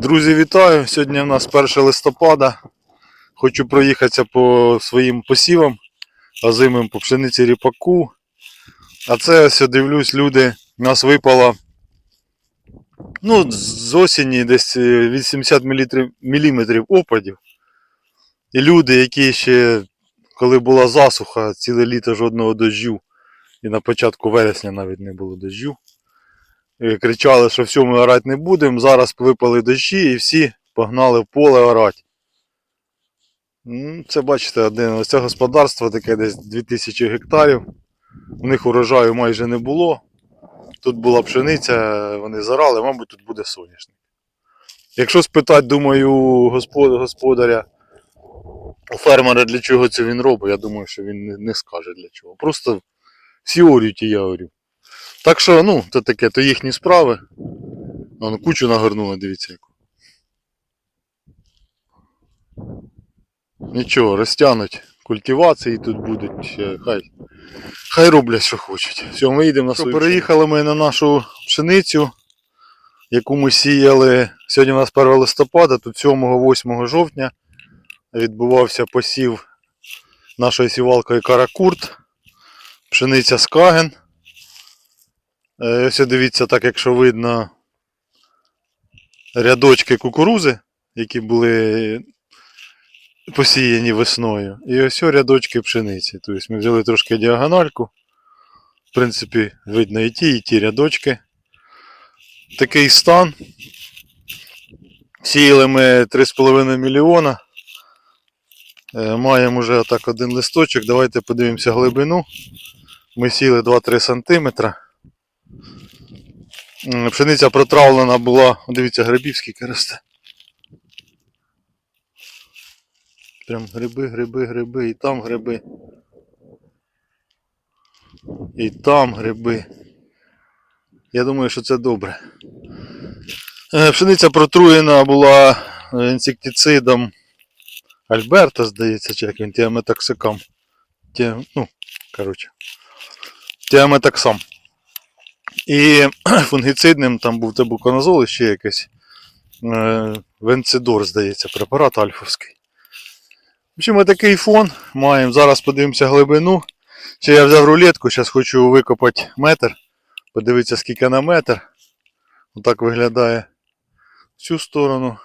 Друзі, вітаю! Сьогодні у нас 1 листопада. Хочу проїхатися по своїм посівам, озимим по пшениці ріпаку. А це ось дивлюсь, люди, у нас випало ну, з осені десь е, 80 мм опадів. І люди, які ще, коли була засуха, ціле літо жодного дощу, і на початку вересня навіть не було дощу. Кричали, що все, ми орати не будемо. Зараз випали дощі і всі погнали в поле орати. Це бачите, ось це господарство таке десь 2000 гектарів. У них урожаю майже не було. Тут була пшениця, вони зарали, мабуть, тут буде соняшник. Якщо спитати, думаю, господ- господаря, у фермера, для чого це він робить, я думаю, що він не скаже для чого. Просто всі орють і я орю. Так що, ну, то таке, то їхні справи. Вон кучу нагорнули, дивіться яку. Нічого, розтягнуть. Культивації тут будуть. Хай. Хай роблять, що хочуть. Все, ми їдемо на свою Переїхали ми на нашу пшеницю, яку ми сіяли. Сьогодні у нас 1 листопада, тут 7-8 жовтня відбувався посів нашою сівалкою Каракурт. Пшениця Скаген. Е, Ось дивіться, так якщо видно рядочки кукурузи, які були посіяні весною. І ось рядочки пшениці. Тобто ми взяли трошки діагональку. В принципі, видно і ті, і ті рядочки. Такий стан. Сіяли ми 3,5 мільйона. Е, Маємо вже отак один листочок. Давайте подивимося глибину. Ми сіли 2-3 сантиметра. Пшениця протравлена була, дивіться, грибів скільки. Прям гриби, гриби, гриби, і там гриби. І там гриби. Я думаю, що це добре. Е, Пшениця протруєна була е, інсектицидом Альберта, здається, чи як він тіаметоксикам. Ті, ну, коротше. Тіаметоксам. І фунгіцидним там був тебуконазол і ще якийсь е, Венцидор, здається, препарат альфовський. Общем, ми такий фон маємо. Зараз подивимося глибину. Ще я взяв рулетку, зараз хочу викопати метр. Подивитися, скільки на метр. Отак виглядає в цю сторону.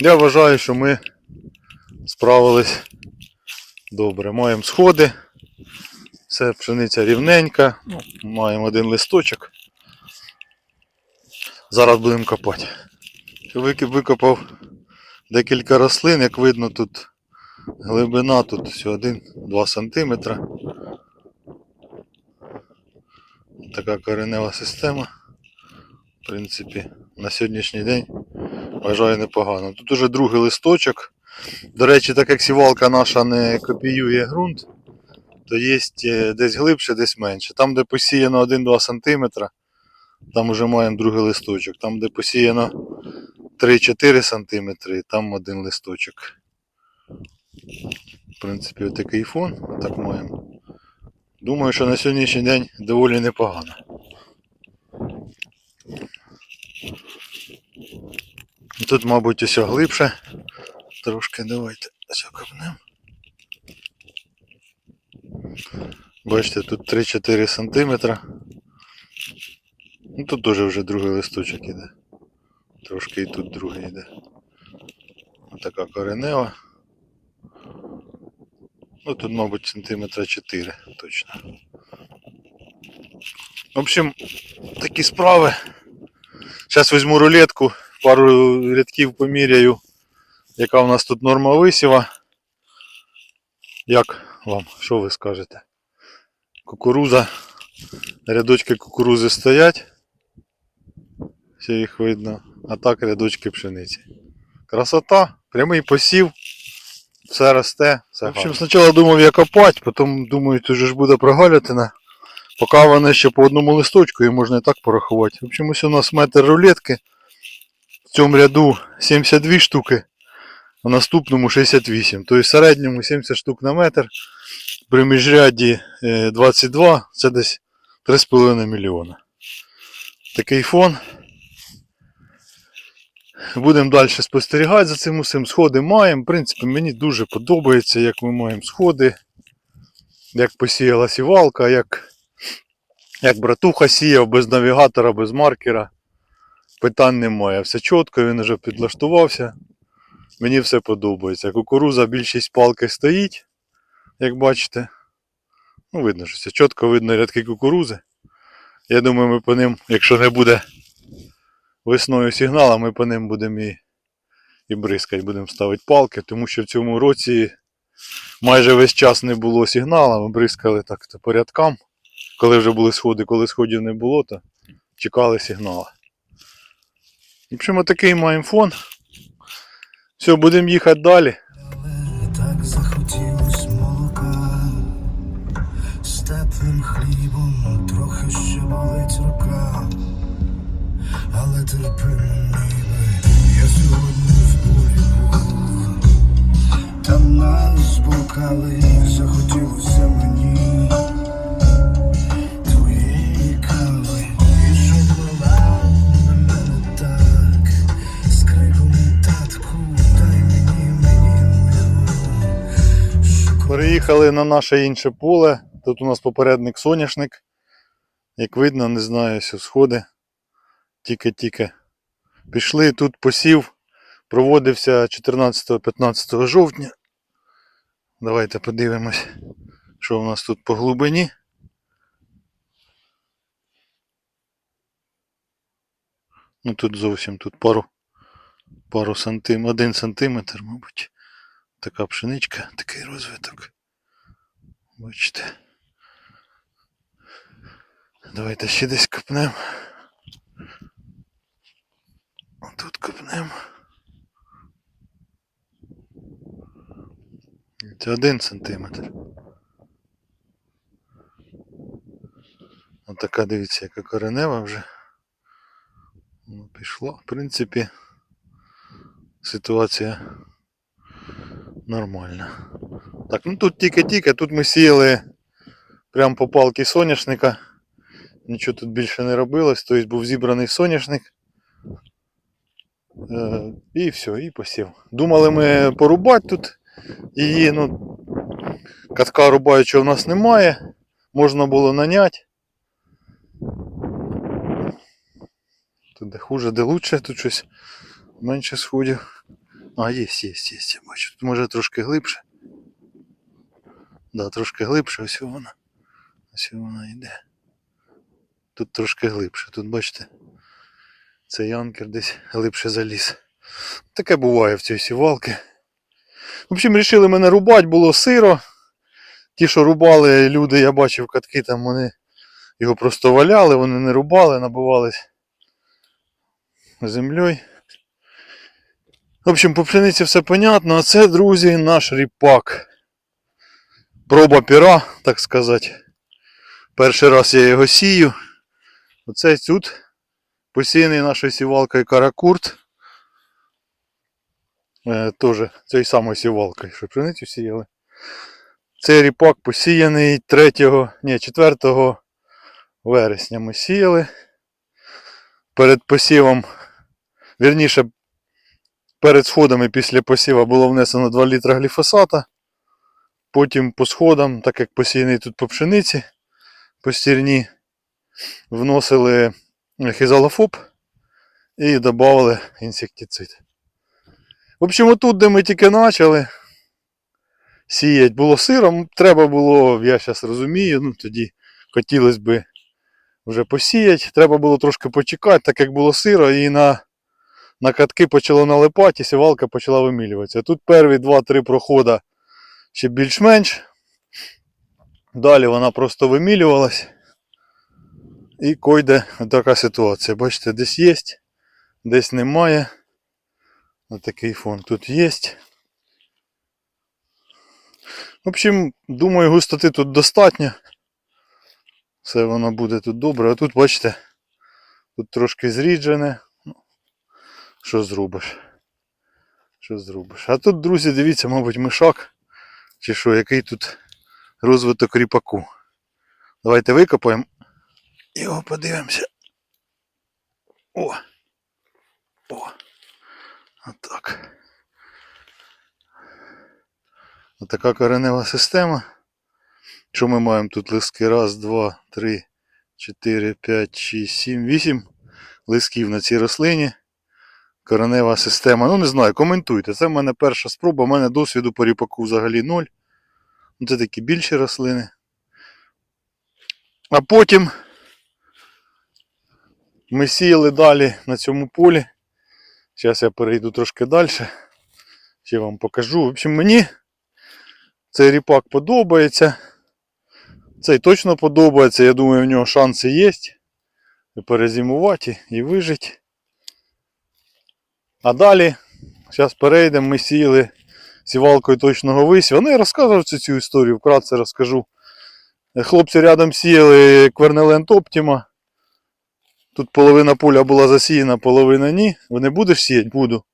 Я вважаю, що ми справились добре. Маємо сходи. Це пшениця рівненька. Ну, маємо один листочок. Зараз будемо копати. Викопав декілька рослин, як видно, тут глибина тут все 1-2 см. Така коренева система. В принципі, на сьогоднішній день вважаю непогано. Тут уже другий листочок. До речі, так як сівалка наша не копіює ґрунт, то є е, десь глибше, десь менше. Там, де посіяно 1-2 см, там вже маємо другий листочок. Там, де посіяно 3-4 см, там один листочок. В принципі, отакий фон. Так маємо. Думаю, що на сьогоднішній день доволі непогано. Тут, мабуть, усе глибше. Трошки давайте закопнемо. Бачите, тут 3-4 см. Ну тут теж вже другий листочок іде. Трошки і тут другий йде. Така коренева. Ну тут, мабуть, сантиметра 4 точно. В общем, такі справи. Зараз візьму рулетку, пару рядків поміряю, яка у нас тут норма висіва. Як вам? Що ви скажете? Кукуруза. Рядочки кукурузи стоять. Все їх видно. А так рядочки пшениці. Красота, прямий посів. Все росте, все В общем, спочатку думав я копати, потім думаю, тут ж буде прогалятина. Поки вони ще по одному листочку і можна і так порахувати. В общем, ось у нас метр рулетки. В цьому ряду 72 штуки, а в наступному 68. Тобто в середньому 70 штук на метр. При міжряді е, 22, це десь 3,5 мільйона. Такий фон. Будемо далі спостерігати за цим усім. Сходи маємо. В принципі, мені дуже подобається, як ми маємо сходи. Як посіяла сівалка, як, як братуха сіяв без навігатора, без маркера. Питань немає. Все чітко, він вже підлаштувався. Мені все подобається. Кукуруза більшість палки стоїть, як бачите. Ну, видно, що це чітко видно рядки кукурузи. Я думаю, ми по ним, якщо не буде весною сигнала, ми по ним будемо і, і бризкати, будемо ставити палки, тому що в цьому році майже весь час не було сигнала, ми бризкали так то по рядкам. Коли вже були сходи, коли сходів не було, то чекали сигнала. В общем, такий маємо фон. Все, будемо їхати далі. Так бокали, захотілося мені твоєї кави, і щоб на мене так, з криком татку, мені, мені. Переїхали на наше інше поле. Тут у нас попередник соняшник. Як видно, не знаю, сходи. Тільки-тільки пішли. Тут посів. Проводився 14-15 жовтня. Давайте подивимось, що у нас тут по глибині. Ну тут зовсім тут пару, пару сантим, один сантиметр, мабуть. Така пшеничка, такий розвиток. Бачите. Давайте ще десь копнемо. 21 сантиметр. Отака, дивіться, яка коренева вже. Ну, пішло. В принципі, ситуація нормальна. Так, ну тут тільки-тільки, тут ми сіяли прямо по палки соняшника. Нічого тут більше не робилось, тобто був зібраний соняшник. Е, і все, і посів. Думали ми порубати тут її, ну, катка рубаючого в нас немає. Можна було наняти. Тут де хуже, де лучше, тут щось менше сходів. А, є, є, є, я бачу. Тут може трошки глибше. Да, трошки глибше, ось вона. Ось вона йде. Тут трошки глибше. Тут бачите, цей янкер десь глибше заліз. Таке буває в цій сівалки. В общем, вирішили мене рубати, було сиро. Ті, що рубали люди, я бачив катки, там вони його просто валяли, вони не рубали, набивались землею. В общем, по пшениці все понятно, а це, друзі, наш ріпак. Проба пера, так сказати. Перший раз я його сію. Оце тут посіяний нашою сівалкою каракурт. Е, Теж цією самою сівалкою, що пшеницю сіяли. Цей ріпак посіяний 3, ні, 4 вересня ми сіяли. Перед посівом, вірніше, перед сходами після посіва було внесено 2 літра гліфосата. Потім по сходам, так як посіяний тут по пшениці, по стірні, вносили хізалофоб і додали інсектицид. В общем, отут, де ми тільки почали сіяти, було сиром, треба було, я зараз розумію, ну тоді хотілося б вже посіяти. Треба було трошки почекати, так як було сиро, і на, на катки почало налипати, і сівалка почала вимілюватися. Тут перві 2-3 проходи ще більш-менш. Далі вона просто вимілювалась. І койде така ситуація. Бачите, десь є, десь немає. Ось такий фон тут є. В общем, думаю, густоти тут достатньо. Все воно буде тут добре. А тут, бачите, тут трошки зріджене. Ну, Що зробиш? Що зробиш? А тут, друзі, дивіться, мабуть, мишак. Чи що, який тут розвиток ріпаку. Давайте викопаємо. Його подивимося. О! О! Отак. Отака коренева система. Що ми маємо тут листки? Раз, два, три, чотири, п'ять, шість, сім, вісім листків на цій рослині. Коренева система. Ну, не знаю, коментуйте. Це в мене перша спроба, у мене досвіду по ріпаку взагалі ноль. Ну, Це такі більші рослини. А потім ми сіяли далі на цьому полі. Зараз я перейду трошки далі. Ще вам покажу. В общем, мені цей ріпак подобається. Цей точно подобається. Я думаю, в нього шанси є. І перезимувати і вижити. А далі, зараз перейдемо, ми сіяли сівалкою точного висіву. Ну, я розказував цю, цю історію, вкратце розкажу. Хлопці рядом сіяли Квернеленд Оптіма. Тут половина поля була засіяна, половина ні. Ви не будеш сіяти? Буду.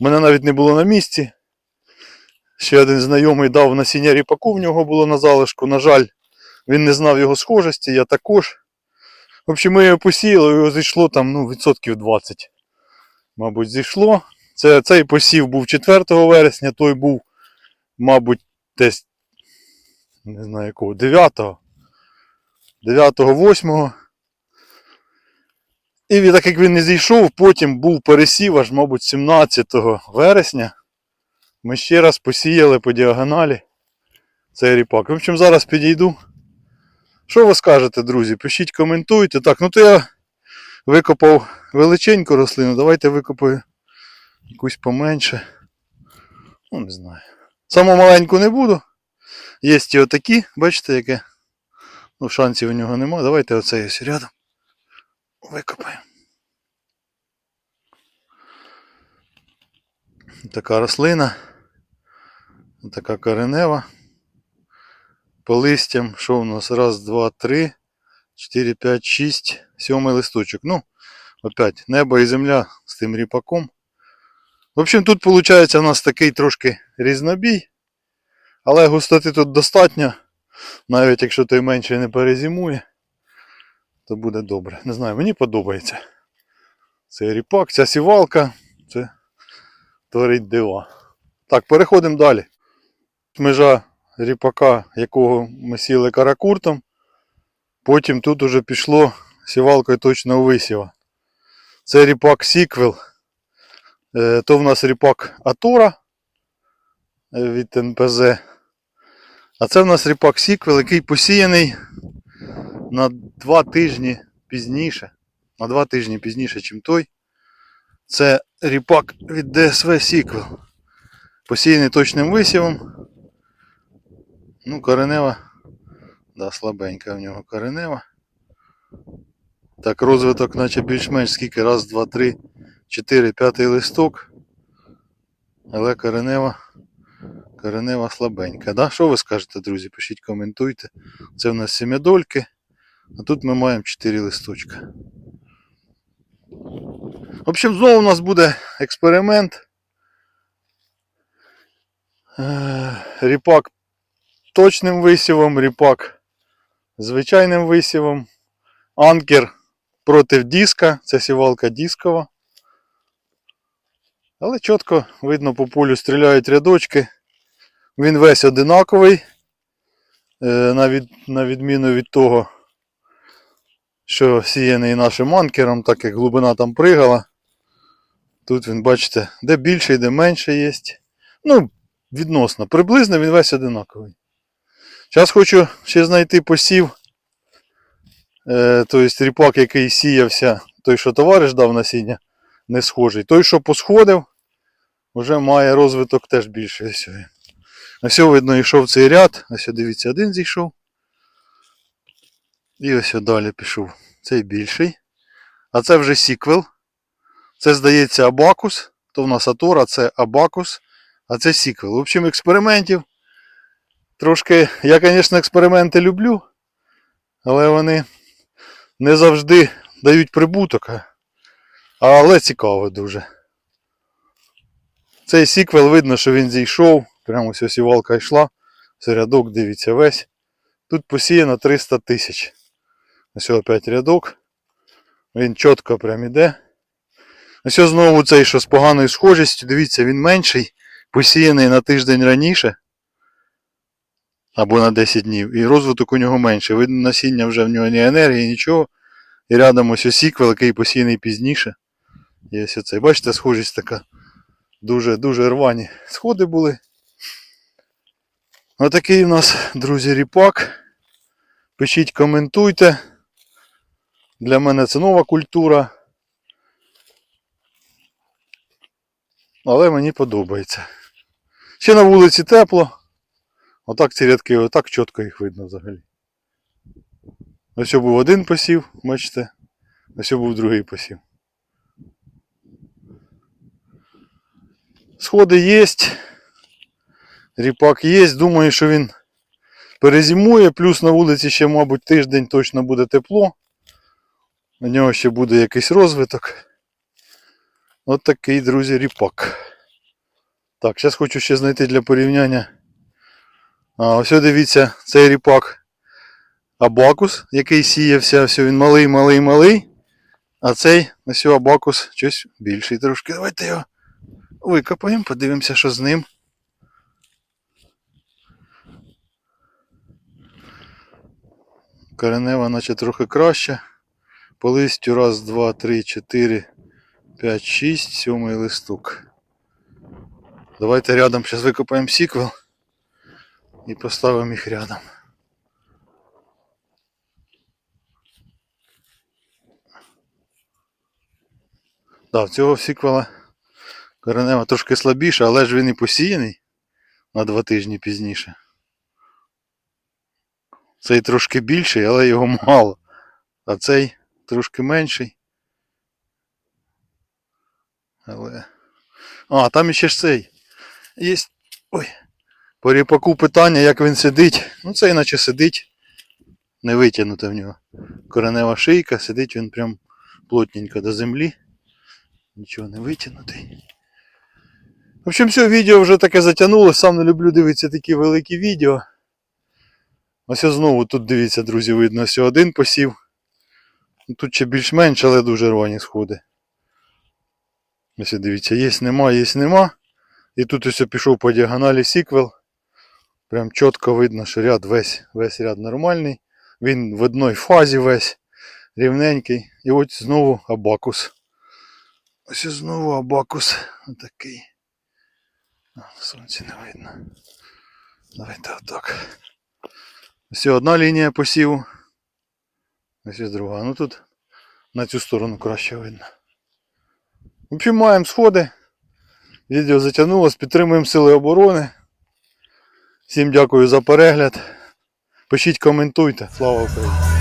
Мене навіть не було на місці. Ще один знайомий дав насіння ріпаку, в нього було на залишку. На жаль, він не знав його схожості, я також. В общем, ми його посіяли, його зійшло там ну, відсотків 20. Мабуть, зійшло. Це, цей посів був 4 вересня, той був, мабуть, десь, не знаю якого, 9. 9-8. І так як він не зійшов, потім був пересів аж, мабуть, 17 вересня. Ми ще раз посіяли по діагоналі цей ріпак. В общем, зараз підійду. Що ви скажете, друзі? Пишіть, коментуйте. Так, ну то я викопав величеньку рослину. Давайте викопаю якусь поменше. Ну, не знаю. Саму маленьку не буду. Є і отакі, бачите, яке. Ну, шансів у нього нема. Давайте оцей ось рядом. Викопаємо. Така рослина. Така коренева. По листям, що у нас? Раз, два, три, чотири, п'ять, шість, сьомий листочок. Ну, опять небо і земля з тим ріпаком. В общем, тут виходить у нас такий трошки різнобій. Але густоти тут достатньо. Навіть якщо той менше не перезимує, то буде добре. Не знаю, мені подобається. Цей ріпак, ця сівалка, це творить дива. Так, переходимо далі. Межа ріпака, якого ми сіли каракуртом. Потім тут уже пішло сівалкою точного висіва. Це ріпак Сіквел. Е, То в нас ріпак Атора від НПЗ. А це в нас ріпак Сіквел, який посіяний на два тижні пізніше. На два тижні пізніше, ніж той. Це ріпак від ДСВ Сіквел. Посіяний точним висівом. Ну, коренева. Да, слабенька в нього коренева. Так, розвиток, наче більш-менш скільки. Раз, два, три, чотири, п'ятий листок. Але коренева. Коренева слабенька. Да? Що ви скажете, друзі? Пишіть, коментуйте. Це в нас сім'ядольки. А тут ми маємо 4 листочка. В общем, знову у нас буде експеримент. Е, Ріпак точним висівом, ріпак звичайним висівом. Анкер проти диска. Це сівалка дискова. Але чітко видно по полю стріляють рядочки. Він весь одинаковий. Е, на відміну від того, що сіяний нашим анкером, так як глибина там пригала. Тут він, бачите, де більше, де менше є. Ну, відносно. Приблизно він весь одинаковий. Зараз хочу ще знайти посів. Е, тобто ріпак, який сіявся, той, що товариш дав насіння, не схожий. Той, що посходив, вже має розвиток теж більший. Ось. Ось видно, йшов цей ряд. Ось дивіться, один зійшов. І ось далі пішов. Цей більший. А це вже сіквел. Це, здається, абакус. То в нас Атора, це абакус, а це сіквел. В общем, експериментів. Трошки, я, звісно, експерименти люблю, але вони не завжди дають прибуток. Але цікаво дуже. Цей сіквел видно, що він зійшов. Прямо ось сівалка йшла. Це рядок, дивіться, весь. Тут посіяно 300 тисяч. Ось опять рядок. Він чітко прям іде. Ось знову цей, що з поганою схожістю, дивіться, він менший, посіяний на тиждень раніше. Або на 10 днів. І розвиток у нього менший. Видно, насіння вже в нього ні енергії, нічого. І рядом ось осіквел, який посіяний пізніше. І ось оцей. Бачите, схожість така. Дуже, дуже рвані сходи були. Отакий у нас, друзі, ріпак. Пишіть, коментуйте. Для мене це нова культура. Але мені подобається. Ще на вулиці тепло. Отак ці рядки, отак чітко їх видно взагалі. Ось був один посів, бачите. Ось був другий посів. Сходи є. Ріпак є. Думаю, що він перезимує. Плюс на вулиці ще, мабуть, тиждень точно буде тепло. У нього ще буде якийсь розвиток. От такий, друзі, ріпак. Так, зараз хочу ще знайти для порівняння. А, ось дивіться, цей ріпак абакус, який сіявся, ось він малий, малий, малий. А цей ось абакус щось більший трошки. Давайте його викопаємо, подивимося, що з ним. Коренева наче трохи краще. По листю раз, два, три, чотири, п'ять, шість, сьомий листок. Давайте рядом зараз викопаємо сіквел і поставимо їх рядом. Да, в цього сіквела коренева трошки слабіша, але ж він і посіяний на два тижні пізніше. Цей трошки більший, але його мало. А цей трошки менший. Але. А, там іще ж цей. Є. Ой. По ріпаку питання, як він сидить. Ну цей наче сидить. Не витягнута в нього. Коренева шийка, сидить він прям плотненько до землі. Нічого не витягнутий. В общем, все, відео вже таке затягнулося. Сам не люблю дивитися такі великі відео. Ось знову тут дивіться, друзі, видно, ось один посів. Тут ще більш-менш, але дуже рвані сходи. Ось дивіться, є, нема, є, нема. І тут ось пішов по діагоналі сіквел. Прям чітко видно, що ряд весь, весь ряд нормальний. Він в одній фазі весь рівненький. І ось знову абакус. Ось знову абакус. Отакий. Сонці не видно. Давайте отак. Ось одна лінія посіву. Ось ось друга. Ну тут на цю сторону краще видно. В общем, маємо сходи. Відео затягнулось, підтримуємо Сили оборони. Всім дякую за перегляд. Пишіть, коментуйте. Слава Україні!